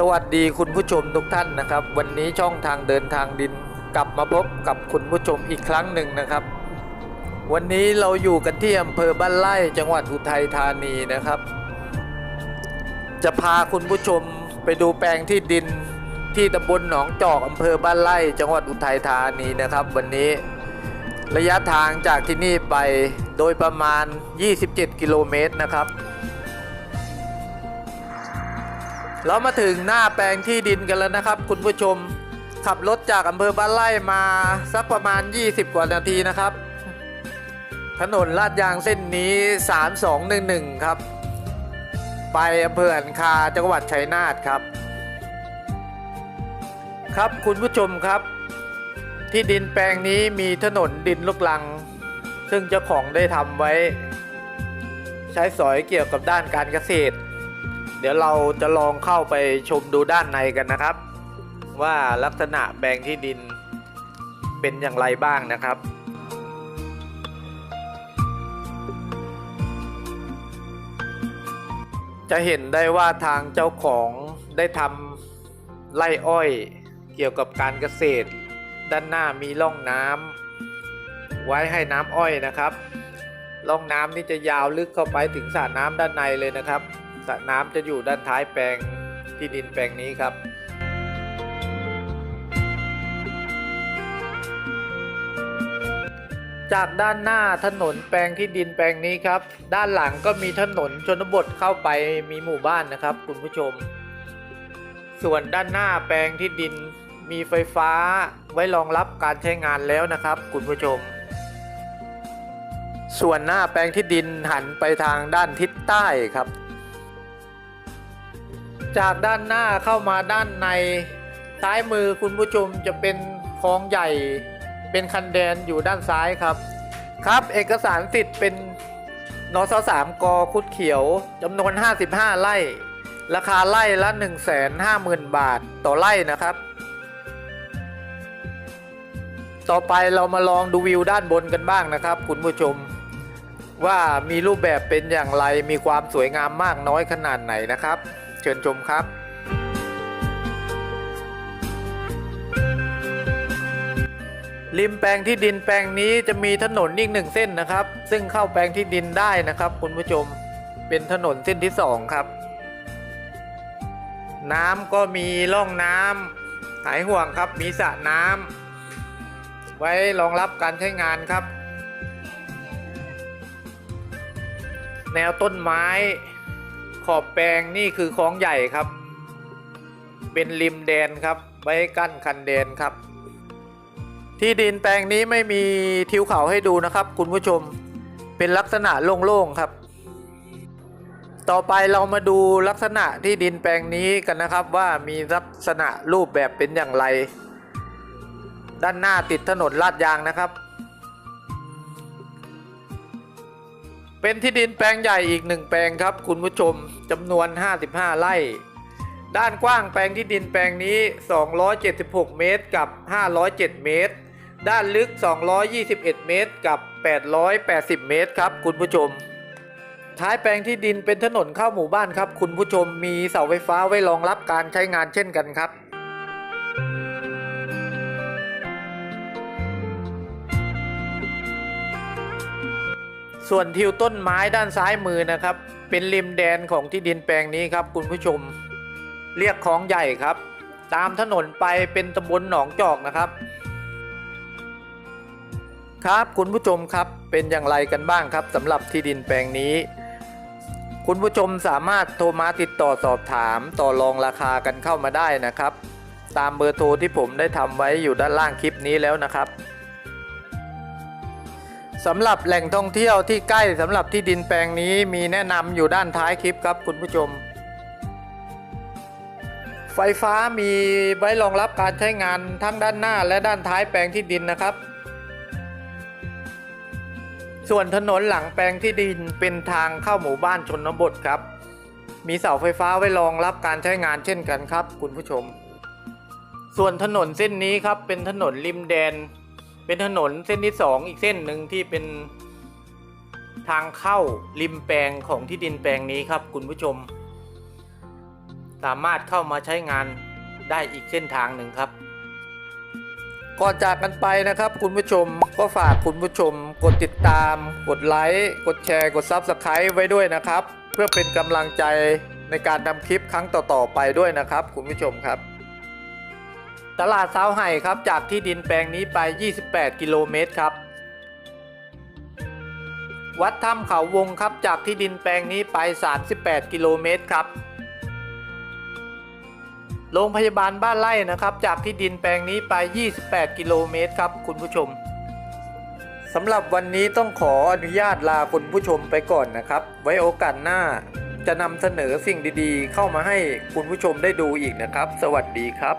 สวัสดีคุณผู้ชมทุกท่านนะครับ วันนี้ช่องทางเดินทางดินกลับมาพบกับคุณผู้ชมอีกครั้งหนึ่งนะครับ วันนี้เราอยู่กันที่อำเภอบ้านไร่จังหวัดอุทัยธานีนะครับ จะพาคุณผู้ชมไปดูแปลงที่ดินที่ตำบลหนองจอกอำเภอบ้านไร่จังหวัดอุทัยธานีนะครับ วันนี้ระยะทางจากที่นี่ไปโดยประมาณ 27 กิโลเมตรนะครับ เรามาถึงหน้าแปลงที่ดินกันแล้วนะครับ คุณผู้ชมขับรถจากอำเภอบ้านไร่มาสักประมาณ 20 กว่านาทีนะครับ ถนนลาดยางเส้นนี้ 3211 ครับ ไปอำเภออันคาจังหวัดชัยนาทครับ ครับคุณผู้ชมครับ ที่ดินแปลงนี้มีถนนดินลูกลัง ซึ่งเจ้าของได้ทำไว้ ใช้สอยเกี่ยวกับด้านการเกษตร เดี๋ยวเราจะลองเข้าไปชมดูด้านในกันนะครับ ว่าลักษณะแปลงที่ดินเป็นอย่างไรบ้างนะครับจะเห็นได้ว่าทางเจ้าของได้ทำไร่อ้อยเกี่ยวกับการเกษตร ด้านหน้ามีร่องน้ำไว้ให้น้ำอ้อยนะครับร่องน้ำนี่จะยาวลึกเข้าไปถึงสระน้ำด้านในเลยนะครับ สระน้ำจะอยู่ด้านท้ายแปลงที่ดินแปลงนี้ครับ จากด้านหน้าถนนแปลงที่ดินแปลงนี้ครับ ด้านหลังก็มีถนนชนบทเข้าไปมีหมู่บ้านนะครับ คุณผู้ชม ส่วนด้านหน้าแปลงที่ดินมีไฟฟ้าไว้รองรับการใช้งานแล้วนะครับ คุณผู้ชม ส่วนหน้าแปลงที่ดินหันไปทางด้านทิศใต้ครับ จากด้านหน้าเข้ามาด้านใน ซ้ายมือคุณผู้ชมจะเป็นคลองใหญ่ เป็นคันแดนอยู่ด้านซ้ายครับ ครับเอกสารสิทธิ์เป็นนสสามกคุดเขียวจำนวน 55 ไร่ ราคาไร่ละ 150,000 บาทต่อไร่นะครับ ต่อไปเรามาลองดูวิวด้านบนกันบ้างนะครับ คุณผู้ชม ว่ามีรูปแบบเป็นอย่างไรมีความสวยงามมากน้อยขนาดไหนนะครับ เชิญชมครับริมแปลงที่ดินแปลงนี้จะมีถนนอีกหนึ่งเส้นนะครับ ซึ่งเข้าแปลงที่ดินได้นะครับ คุณผู้ชมเป็นถนนเส้นที่สองครับ น้ำก็มีร่องน้ำหายห่วงครับ มีสระน้ำไว้รองรับการใช้งานครับ แนวต้นไม้ ขอบแปลงนี่คือคลองใหญ่ครับ เป็นริมแดนครับ ไว้กั้นคันแดนครับ ที่ดินแปลงนี้ไม่มีทิวเขาให้ดูนะครับ คุณผู้ชมเป็นลักษณะโล่งๆครับ ต่อไปเรามาดูลักษณะที่ดินแปลงนี้กันนะครับว่ามีลักษณะรูปแบบเป็นอย่างไร ด้านหน้าติดถนนลาดยางนะครับ เป็นที่ดินแปลงใหญ่อีกหนึ่งแปลงครับ คุณผู้ชมจำนวน 55 ไร่ ด้านกว้างแปลงที่ดินแปลงนี้ 276 เมตรกับ 507 เมตร ด้านลึก 221 เมตรกับ 880 เมตรครับ คุณผู้ชม ท้ายแปลงที่ดินเป็นถนนเข้าหมู่บ้านครับ คุณผู้ชมมีเสาไฟฟ้าไว้รองรับการใช้งานเช่นกันครับ ส่วนทิวต้นไม้ด้านซ้ายมือนะครับ เป็นริมแดนของที่ดินแปลงนี้ครับ คุณผู้ชม เรียกคลองใหญ่ครับ ตามถนนไปเป็นตำบลหนองจอกนะครับ ครับคุณผู้ชมครับเป็นอย่างไรกันบ้างครับสำหรับที่ดินแปลงนี้ คุณผู้ชมสามารถโทรมาติดต่อสอบถามต่อรองราคากันเข้ามาได้นะครับ ตามเบอร์โทรที่ผมได้ทำไว้อยู่ด้านล่างคลิปนี้แล้วนะครับ สำหรับแหล่งท่องเที่ยวที่ใกล้สำหรับที่ดินแปลงนี้มีแนะนำอยู่ด้านท้ายคลิปครับคุณผู้ชม ไฟฟ้ามีไว้รองรับการใช้งานทั้งด้านหน้าและด้านท้ายแปลงที่ดินนะครับ ส่วนถนนหลังแปลงที่ดินเป็นทางเข้าหมู่บ้านชนบทครับ มีเสาไฟฟ้าไว้รองรับการใช้งานเช่นกันครับ คุณผู้ชม ส่วนถนนเส้นนี้ครับเป็นถนนริมแดน เป็นถนนเส้นที่สองอีกเส้นหนึ่งที่เป็นทางเข้าริมแปลงของที่ดินแปลงนี้ครับคุณผู้ชม สามารถเข้ามาใช้งานได้อีกเส้นทางหนึ่งครับก่อนจากกันไปนะครับ คุณผู้ชมก็ฝากคุณผู้ชม กดติดตาม กดไลค์กดแชร์ กด Subscribe ไว้ด้วยนะครับ เพื่อเป็นกำลังใจในการทำคลิปครั้งต่อๆไปด้วยนะครับ คุณผู้ชมครับ ตลาดเซาไห่ครับจากที่ดินแปลงนี้ไป 28 กิโลเมตรครับ วัดถ้ำเขาวงครับจากที่ดินแปลงนี้ไป 38 กิโลเมตรครับ โรงพยาบาลบ้านไร่นะครับ จากที่ดินแปลงนี้ไป 28 กิโลเมตรครับ คุณผู้ชมสำหรับวันนี้ต้องขออนุญาตลาคุณผู้ชมไปก่อนนะครับ ไว้โอกาสหน้าจะนำเสนอสิ่งดีๆ เข้ามาให้คุณผู้ชมได้ดูอีกนะครับ สวัสดีครับ